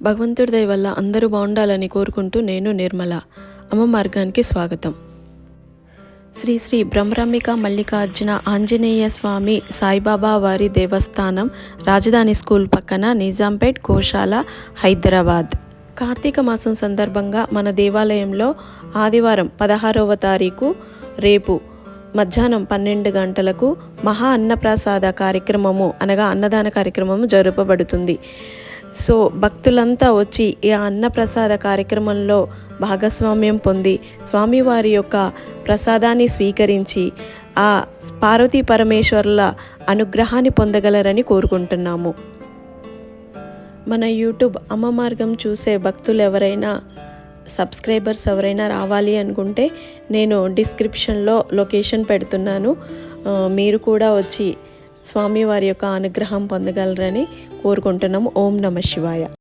భగవంతుడి దయ వల్ల అందరూ బాగుండాలని కోరుకుంటూ నేను నిర్మల. అమ్మ మార్గానికి స్వాగతం. శ్రీ శ్రీ బ్రహ్మరమిక మల్లికార్జున ఆంజనేయ స్వామి సాయిబాబా వారి దేవస్థానం రాజధాని స్కూల్ పక్కన నిజాంపేట్ గోశాల హైదరాబాద్. కార్తీక మాసం సందర్భంగా మన దేవాలయంలో ఆదివారం పదహారవ తారీఖు రేపు మధ్యాహ్నం పన్నెండు గంటలకు మహా అన్నప్రసాద కార్యక్రమము అనగా అన్నదాన కార్యక్రమము జరుపబడుతుంది. సో భక్తులంతా వచ్చి ఈ అన్నప్రసాద కార్యక్రమంలో భాగస్వామ్యం పొంది స్వామివారి యొక్క ప్రసాదాన్ని స్వీకరించి ఆ పార్వతీ పరమేశ్వరుల అనుగ్రహాన్ని పొందగలరని కోరుకుంటున్నాము. మన యూట్యూబ్ అమ్మ మార్గం చూసే భక్తులు ఎవరైనా సబ్స్క్రైబర్స్ ఎవరైనా రావాలి అనుకుంటే నేను డిస్క్రిప్షన్లో లొకేషన్ పెడుతున్నాను. మీరు కూడా వచ్చి స్వామివారి యొక్క అనుగ్రహం పొందగలరని కోరుకుంటున్నాము. ఓం నమ శివాయ.